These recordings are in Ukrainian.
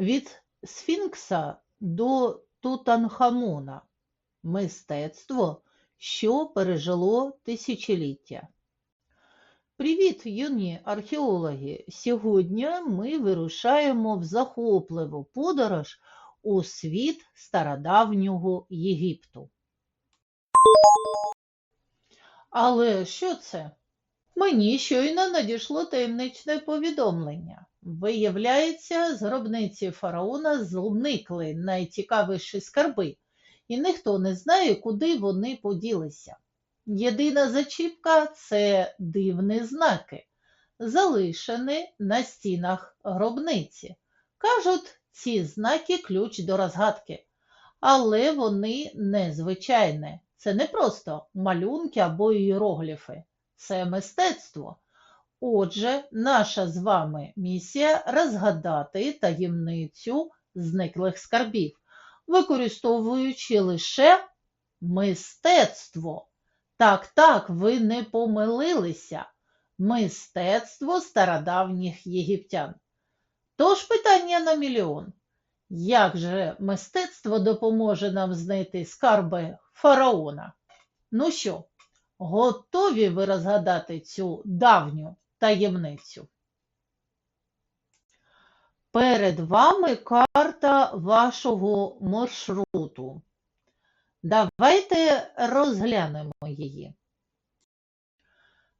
Від Сфінкса до Тутанхамона мистецтво, що пережило тисячоліття. Привіт, юні археологи! Сьогодні ми вирушаємо в захопливу подорож у світ стародавнього Єгипту. Але що це? Мені щойно надійшло таємничне повідомлення. Виявляється, з гробниці фараона зникли найцікавіші скарби, і ніхто не знає, куди вони поділися. Єдина зачіпка це дивні знаки, залишені на стінах гробниці. Кажуть, ці знаки ключ до розгадки, але вони незвичайні. Це не просто малюнки або іерогліфи, це мистецтво. Отже, наша з вами місія розгадати таємницю зниклих скарбів, використовуючи лише мистецтво. Так, так, ви не помилилися. Мистецтво стародавніх єгиптян. Тож питання на мільйон. Як же мистецтво допоможе нам знайти скарби фараона? Ну що, готові ви розгадати цю давню таємницю? Перед вами карта вашого маршруту. Давайте розглянемо її.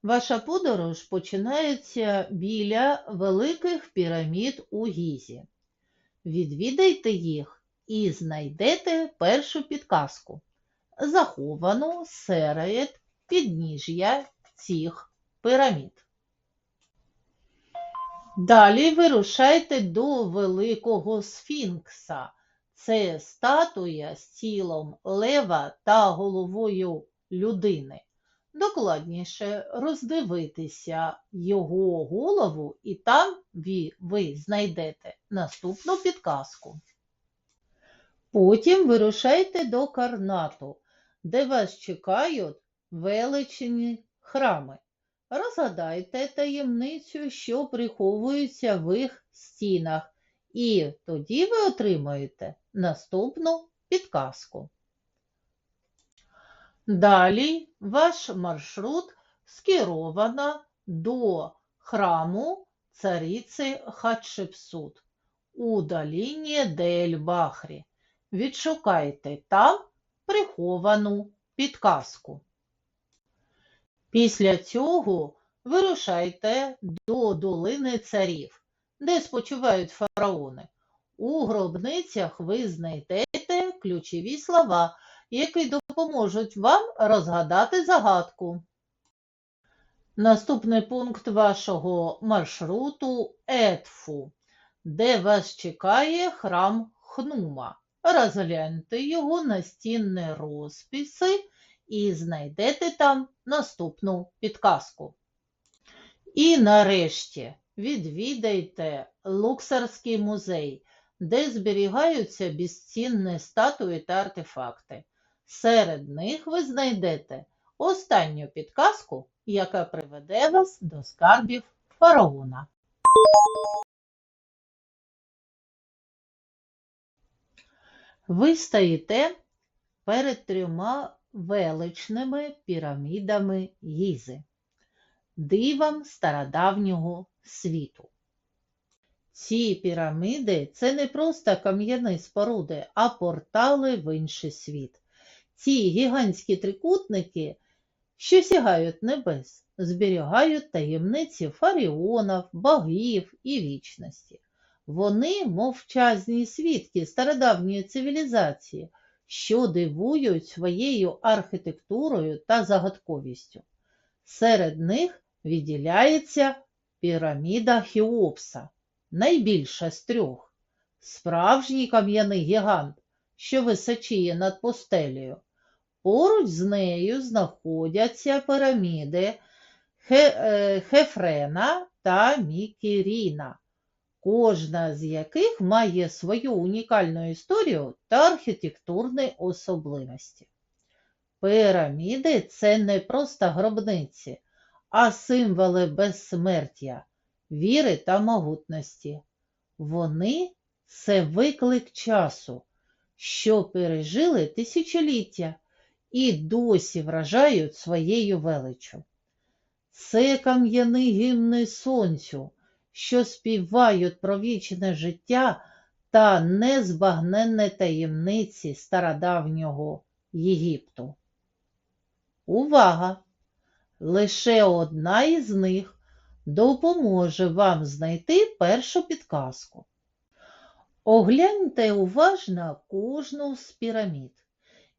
Ваша подорож починається біля великих пірамід у Гізі. Відвідайте їх і знайдете першу підказку, заховану серед підніжжя цих пірамід. Далі вирушайте до Великого Сфінкса. Це статуя з тілом лева та головою людини. Докладніше роздивитися його голову, і там ви, знайдете наступну підказку. Потім вирушайте до Карнату, де вас чекають величні храми. Розгадайте таємницю, що приховується в їх стінах, і тоді ви отримаєте наступну підказку. Далі ваш маршрут скеровано до храму цариці Хатшепсут у долині Дель-Бахрі. Відшукайте там приховану підказку. Після цього вирушайте до долини царів, де спочивають фараони. У гробницях ви знайдете ключові слова, які допоможуть вам розгадати загадку. Наступний пункт вашого маршруту Едфу, де вас чекає храм Хнума. Розгляньте його настінні розписи і знайдете там наступну підказку. І нарешті відвідайте Луксарський музей, де зберігаються безцінні статуї та артефакти. Серед них ви знайдете останню підказку, яка приведе вас до скарбів фараона. Ви стоїте перед трьома величними пірамідами Гізи, дивом стародавнього світу. Ці піраміди це не просто кам'яні споруди, а портали в інший світ. Ці гігантські трикутники, що сягають небес, зберігають таємниці фаріонів, богів і вічності. Вони мовчазні свідки стародавньої цивілізації, що дивують своєю архітектурою та загадковістю. Серед них відділяється піраміда Хіопса, найбільша з трьох, справжній кам'яний гігант, що височіє над постелею. Поруч з нею знаходяться піраміди е, Хефрена та Мікеріна, кожна з яких має свою унікальну історію та архітектурні особливості. Піраміди це не просто гробниці, а символи безсмертя, віри та могутності. Вони це виклик часу, що пережили тисячоліття і досі вражають своєю величчю. Це кам'яні гімни сонцю, що співають про вічне життя та незбагненні таємниці стародавнього Єгипту. Увага! Лише одна із них допоможе вам знайти першу підказку. Огляньте уважно кожну з пірамід.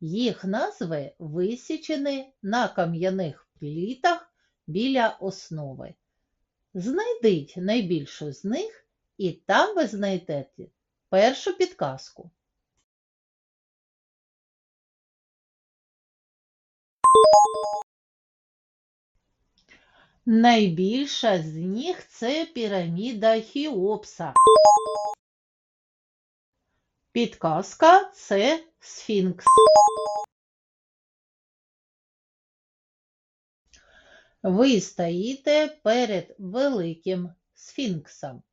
Їх назви висічені на кам'яних плітах біля основи. Знайдіть найбільшу з них, і там ви знайдете першу підказку. Найбільша з них це піраміда Хіопса. Підказка це сфінкс. Стоїте перед великим сфінксом,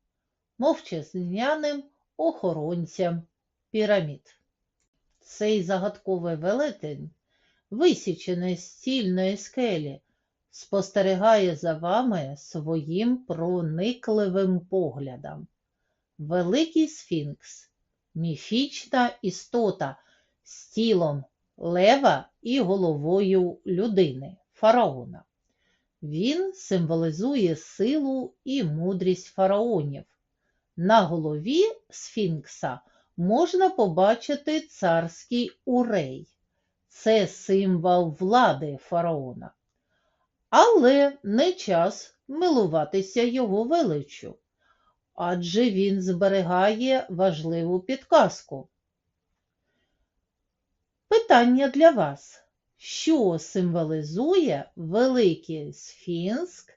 мовчазняним охоронцем пірамід. Цей загадковий велетень, висічений з стільної скелі, спостерігає за вами своїм проникливим поглядом. Великий сфінкс міфічна істота з тілом лева і головою людини, фараона. Він символізує силу і мудрість фараонів. На голові сфінкса можна побачити царський урей. Це символ влади фараона. Але не час милуватися його величчю, адже він зберігає важливу підказку. Питання для вас. Що символізує великий сфінкс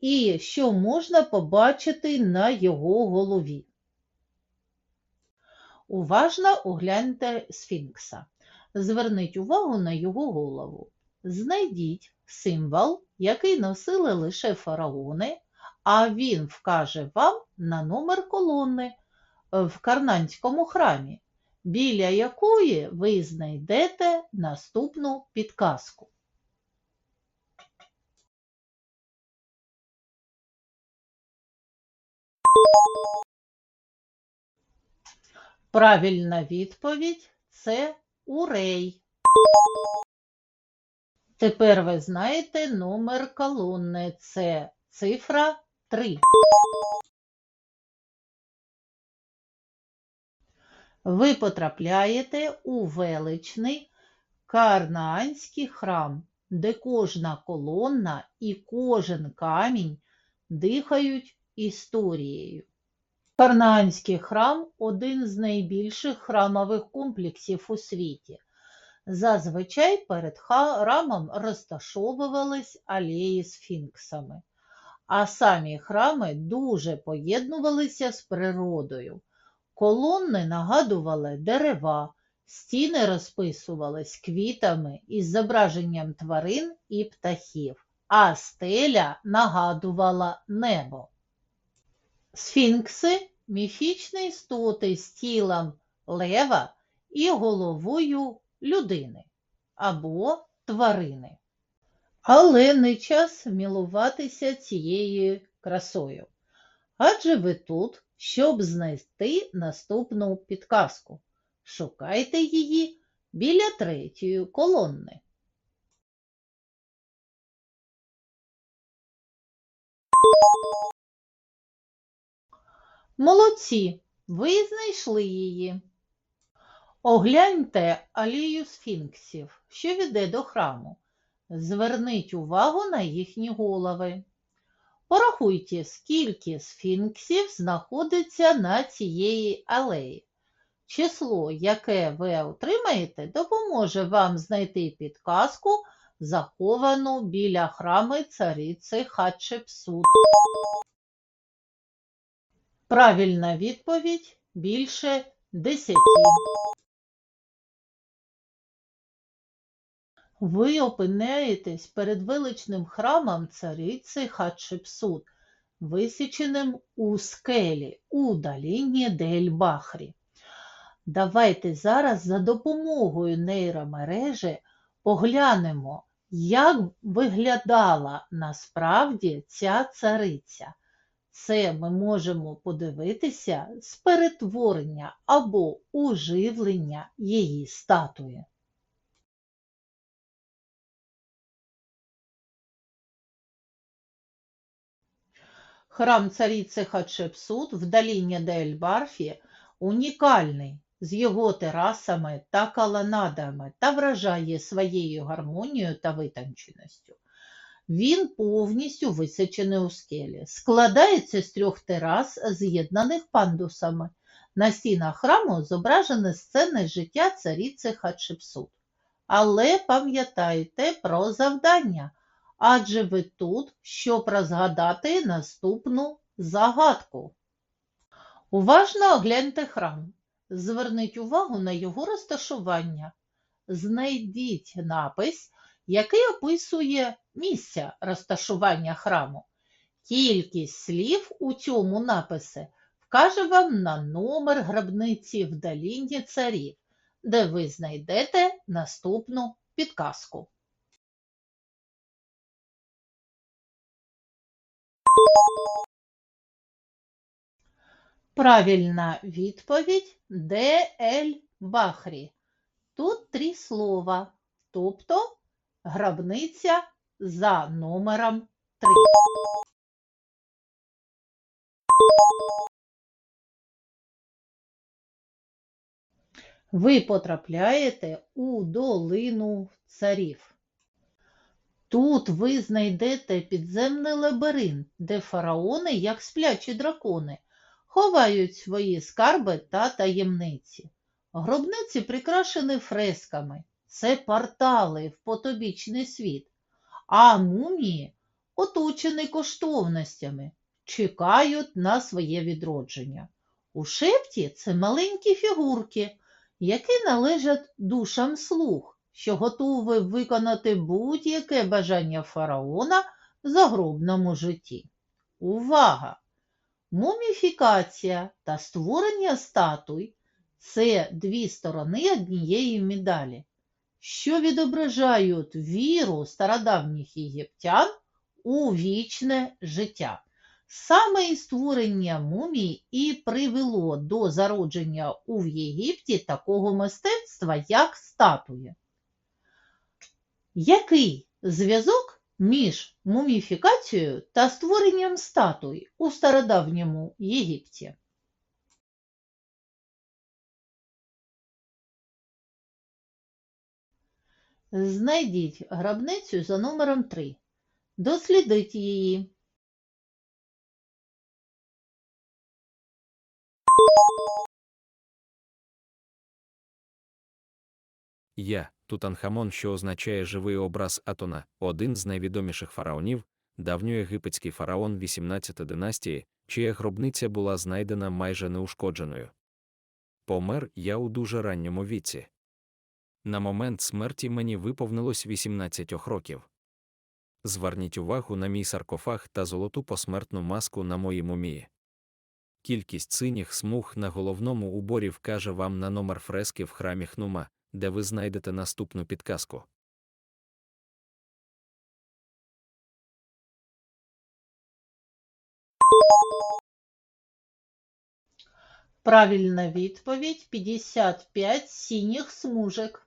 і що можна побачити на його голові? Уважно огляньте сфінкса. Зверніть увагу на його голову. Знайдіть символ, який носили лише фараони, а він вкаже вам на номер колони в Карнанському храмі, біля якої ви знайдете наступну підказку. Правильна відповідь це урей. Тепер ви знаєте номер колонни. Це цифра 3. Ви потрапляєте у величний Карнаанський храм, де кожна колонна і кожен камінь дихають історією. Карнаанський храм один з найбільших храмових комплексів у світі. Зазвичай перед храмом розташовувались алеї з фінксами, а самі храми дуже поєднувалися з природою. Колони нагадували дерева, стіни розписувались квітами із зображенням тварин і птахів, а стеля нагадувала небо. Сфінкси міфічні істоти з тілом лева і головою людини або тварини. Але не час мілуватися цією красою. Адже ви тут, щоб знайти наступну підказку. Шукайте її біля третьої колонни. Молодці, ви знайшли її. Огляньте алію сфінксів, що веде до храму. Зверніть увагу на їхні голови. Порахуйте, скільки сфінксів знаходиться на цієї алеї. Число, яке ви отримаєте, допоможе вам знайти підказку, заховану біля храми цариці Хатшепсут. Правильна відповідь більше 10. Ви опиняєтесь перед величним храмом цариці Хатшепсут. висіченим у скелі у долині Дель-Бахрі. Давайте зараз за допомогою нейромережі поглянемо, як виглядала насправді ця цариця. Це ми можемо подивитися з перетворення або уживлення її статуї. Храм цариці Хатшепсут в долині Дель-Барфі унікальний з його терасами та колонадами та вражає своєю гармонією та витонченістю. Він повністю висечений у скелі, складається з трьох терас, з'єднаних пандусами. На стінах храму зображені сцени життя цариці Хатшепсут. Але пам'ятайте про завдання, адже ви тут, щоб розгадати наступну загадку. Уважно огляньте храм. Зверніть увагу на його розташування. Знайдіть напис, який описує місце розташування храму. Кількість слів у цьому написі вкаже вам на номер гробниці в долині царів, де ви знайдете наступну підказку. Правильна відповідь Де-ель Бахрі. Тут три слова, тобто гробниця за номером 3. Ви потрапляєте у долину царів. Тут ви знайдете підземний лабіринт, де фараони, як сплячі дракони, ховають свої скарби та таємниці. Гробниці прикрашені фресками, це портали в потобічний світ, а мумії оточені коштовностями, чекають на своє відродження. У шепті це маленькі фігурки, які належать душам слуг, що готові виконати будь-яке бажання фараона в загробному житті. Увага! Муміфікація та створення статуй це дві сторони однієї медалі, що відображають віру стародавніх єгиптян у вічне життя. Саме і створення мумій і привело до зародження у Єгипті такого мистецтва, як статуї. Який зв'язок між муміфікацією та створенням статуй у стародавньому Єгипті? Знайдіть гробницю за номером 3. Дослідіть її. Я, Тутанхамон, що означає живий образ Атона, один з найвідоміших фараонів, давньоєгипетський фараон 18 династії, чия гробниця була знайдена майже неушкодженою. Помер я у дуже ранньому віці. На момент смерті мені виповнилось 18 років. Зверніть увагу на мій саркофаг та золоту посмертну маску на моїй мумії. Кількість синіх смуг на головному уборі вкаже вам на номер фрески в храмі Хнума, де ви знайдете наступну підказку. Правильна відповідь 55 синіх смужок.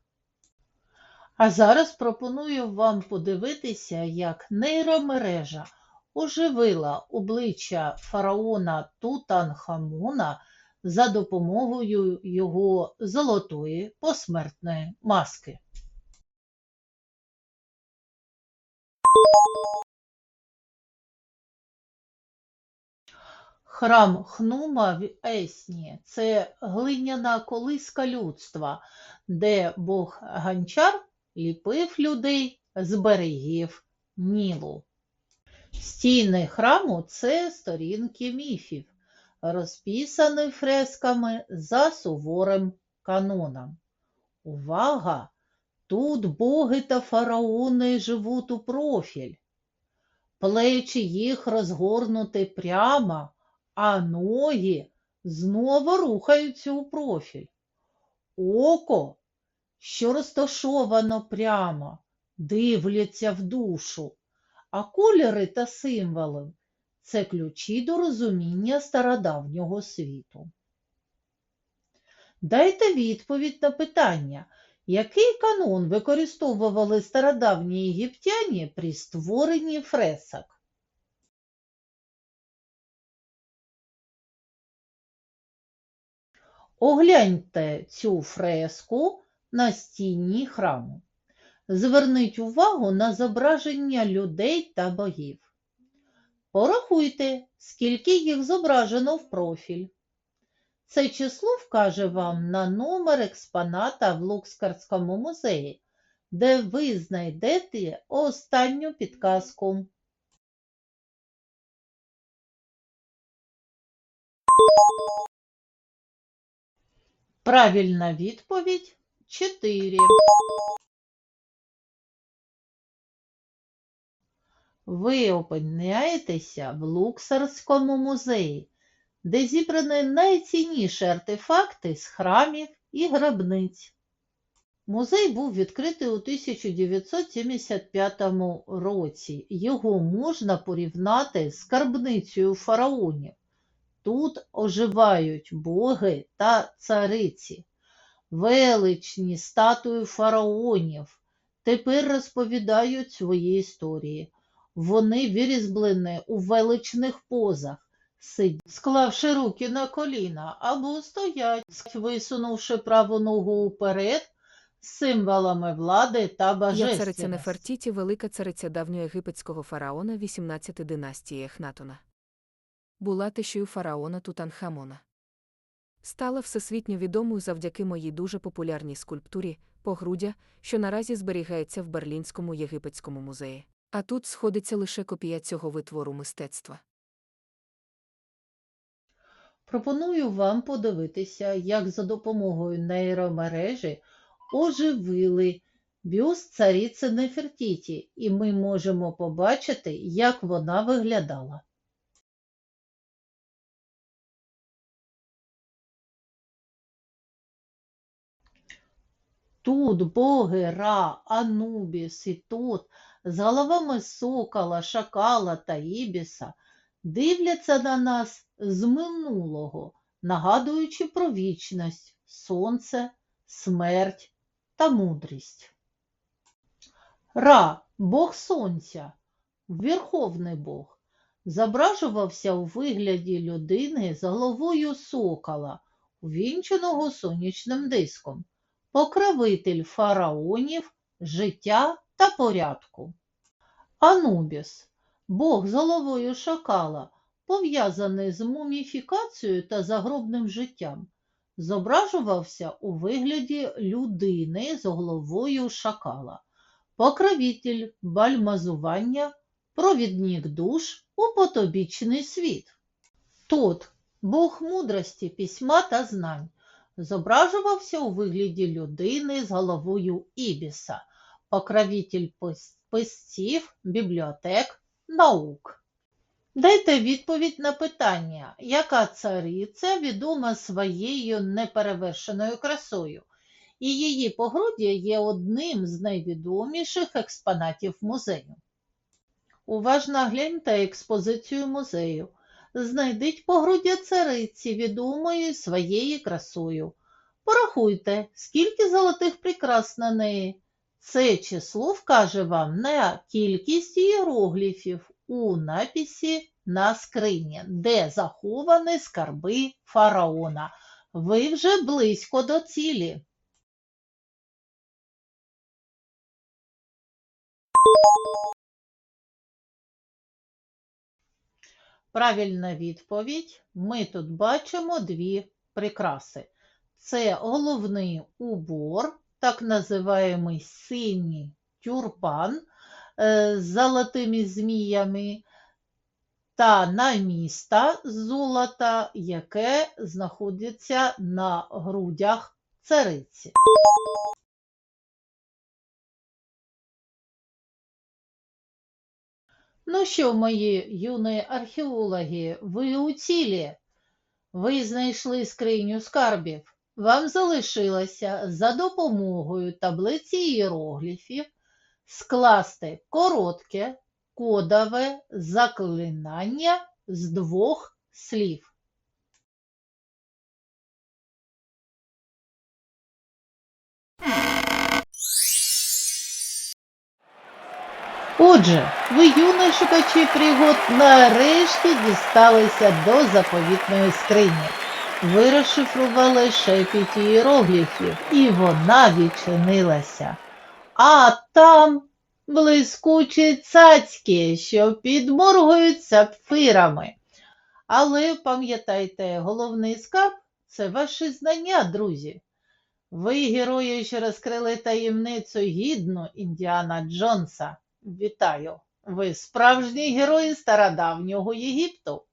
А зараз пропоную вам подивитися, як нейромережа оживила обличчя фараона Тутанхамона за допомогою його золотої посмертної маски. Храм Хнума в Есні це глиняна колиска людства, де бог Ганчар ліпив людей з берегів Нілу. Стіни храму це сторінки міфів, розписані фресками за суворим каноном. Увага! Тут боги та фараони живуть у профіль. плечі їх розгорнуті прямо, а ноги знову рухаються у профіль. Око, що розташовано прямо, дивляться в душу, а кольори та символи це ключі до розуміння стародавнього світу. Дайте відповідь на питання, який канон використовували стародавні єгиптяні при створенні фресок? Огляньте цю фреску на стіні храму. Зверніть увагу на зображення людей та богів. Порахуйте, скільки їх зображено в профіль. Це число вкаже вам на номер експоната в Лукскарському музеї, де ви знайдете останню підказку. Правильна відповідь 4. Ви опиняєтеся в Луксарському музеї, де зібрані найцінніші артефакти з храмів і гробниць. Музей був відкритий у 1975 році. Його можна порівняти з скарбницею фараонів. Тут оживають боги та цариці, величні статуї фараонів. Тепер розповідають свої історії. Вони вирізблені у величних позах, сидять, склавши руки на коліна, або стоять, висунувши праву ногу уперед з символами влади та Я цариця. Нефертіті, велика цариця давньоєгипетського фараона 18 династії Ехнатона. Була тещою фараона Тутанхамона. Стала всесвітньо відомою завдяки моїй дуже популярній скульптурі погруддя, що наразі зберігається в Берлінському єгипетському музеї. А тут сходиться лише копія цього витвору мистецтва. Пропоную вам подивитися, як за допомогою нейромережі оживили бюст цариці Нефертіті, і ми можемо побачити, як вона виглядала. Тут боги Ра, Анубіс і Тот з головами сокола, шакала та ібіса дивляться на нас з минулого, нагадуючи про вічність, сонце, смерть та мудрість. Ра, Бог Сонця, Верховний Бог, зображувався у вигляді людини з головою сокола, увінченого сонячним диском, покровитель фараонів, життя та порядку. Анубіс, Бог з головою шакала, пов'язаний з муміфікацією та загробним життям, зображувався у вигляді людини з головою шакала, покровитель бальмазування, провідник душ у потобічний світ. Тот, Бог мудрості, письма та знань, зображувався у вигляді людини з головою ібіса, покровитель писців, бібліотек, наук. Дайте відповідь на питання, яка цариця відома своєю неперевершеною красою, і її погруддя є одним з найвідоміших експонатів музею. Уважно гляньте експозицію музею. Знайдіть погруддя цариці, відомої своєю красою. Порахуйте, скільки золотих прикрас на неї. Це число вкаже вам на кількість іерогліфів у написі на скрині, де заховані скарби фараона. Ви вже близько до цілі. Правильна відповідь. Ми тут бачимо дві прикраси. Це головний убор, так називаємий синій тюрбан е, з золотими зміями, та наміста золота, яке знаходиться на грудях цариці. Ну що, мої юні археологи, ви у цілі? Ви знайшли скриню скарбів. Вам залишилося за допомогою таблиці іерогліфів скласти коротке кодове заклинання з двох слів. Отже, ви, юні шукачі пригод, нарешті дісталися до заповітної скрині. Ви розшифрували шепіт іерогліфів, і вона відчинилася. А там блискучі цацьки, що підморгують сапфирами. Але пам'ятайте, головний скарб це ваші знання, друзі. Ви, герої, що розкрили таємницю гідну Індіана Джонса. Вітаю! Ви справжні герої стародавнього Єгипту.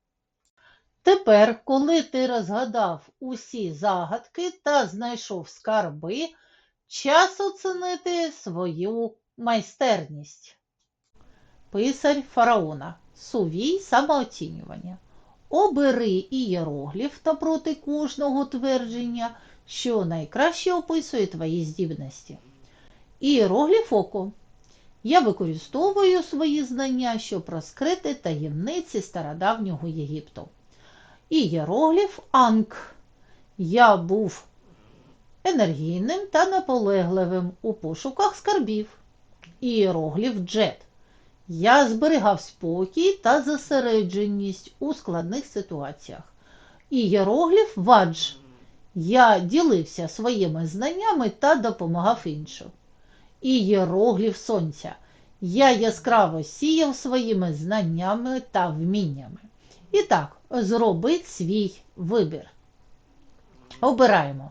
Тепер, коли ти розгадав усі загадки та знайшов скарби, час оцінити свою майстерність. Писар фараона. Сувій самооцінювання. Обери ієрогліф та проти кожного твердження, що найкраще описує твої здібності. Ієрогліф око. Я використовую свої знання, щоб розкрити таємниці стародавнього Єгипту. Ієрогліф Анк. Я був енергійним та наполегливим у пошуках скарбів. Ієрогліф Джет. Я зберігав спокій та зосередженість у складних ситуаціях. Ієрогліф Вадж. Я ділився своїми знаннями та допомагав іншим. Ієрогліф сонця. Я яскраво сіяв своїми знаннями та вміннями. І так, зробіть свій вибір. Обираємо.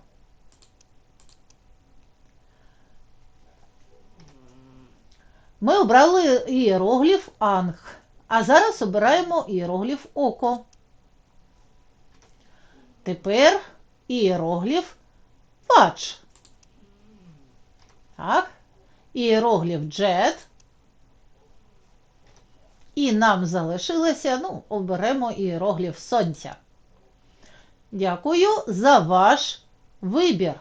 Ми обрали ієрогліф Анг, а зараз обираємо ієрогліф Око. Тепер ієрогліф Пач. Так. Ієрогліф Джет. І нам залишилося, ну, оберемо іерогліф сонця. Дякую за ваш вибір.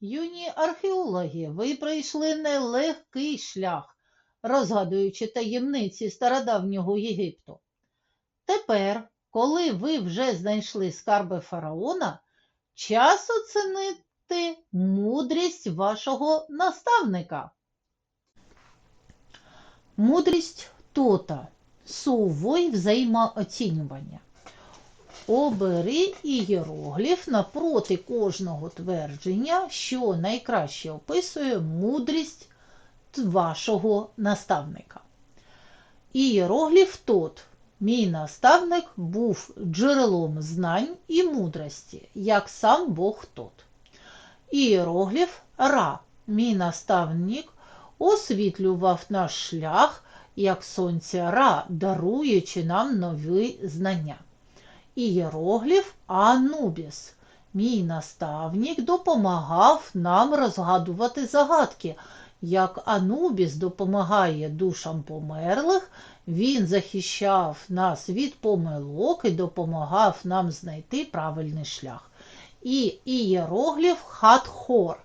Юні археологи, ви пройшли нелегкий шлях, розгадуючи таємниці стародавнього Єгипту. Тепер, коли ви вже знайшли скарби фараона, час оцінити мудрість вашого наставника. Мудрість тота сувой взаємооцінювання. Обери ієрогліф напроти кожного твердження, що найкраще описує мудрість вашого наставника. Ієрогліф тот. Мій наставник був джерелом знань і мудрості, як сам Бог тот. Ієрогліф Ра. Мій наставник освітлював наш шлях, як сонце Ра, даруючи нам нові знання. Ієрогліф Анубіс. Мій наставник допомагав нам розгадувати загадки. Як Анубіс допомагає душам померлих, він захищав нас від помилок і допомагав нам знайти правильний шлях. І ієрогліф Хатхор.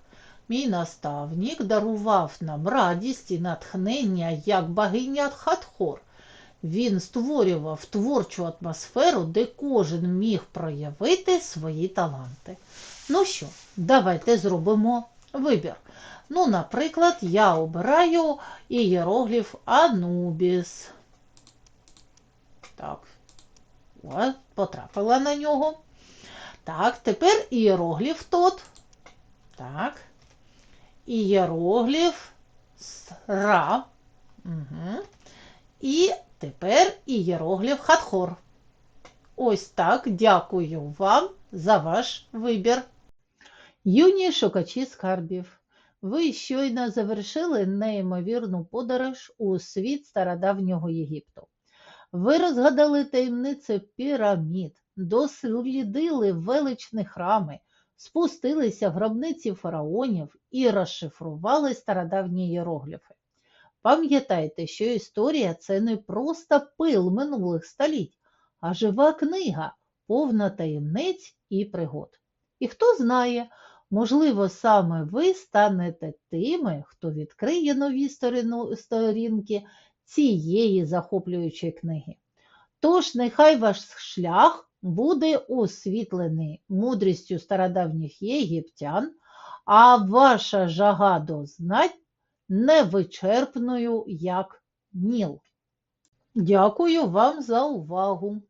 Мій наставник дарував нам радість і натхнення як богиня Хатхор. Він створював творчу атмосферу, де кожен міг проявити свої таланти. Ну що, давайте зробимо вибір. Ну, наприклад, я обираю ієрогліф Анубіс. Так, от, потрапила на нього. Так, тепер ієрогліф тот. Так. Ієрогліф Ра. Угу. І тепер ієрогліф Хатхор. Ось так. Дякую вам за ваш вибір. Юні шукачі скарбів. Ви щойно завершили неймовірну подорож у світ стародавнього Єгипту. Ви розгадали таємниці пірамід, дослідили величні храми, спустилися в гробниці фараонів і розшифрували стародавні іерогліфи. Пам'ятайте, що історія це не просто пил минулих століть, а жива книга, повна таємниць і пригод. І хто знає, можливо, саме ви станете тими, хто відкриє нові сторінки цієї захоплюючої книги. Тож нехай ваш шлях буде освітлений мудрістю стародавніх єгиптян, а ваша жага до знань невичерпною, як Ніл. Дякую вам за увагу!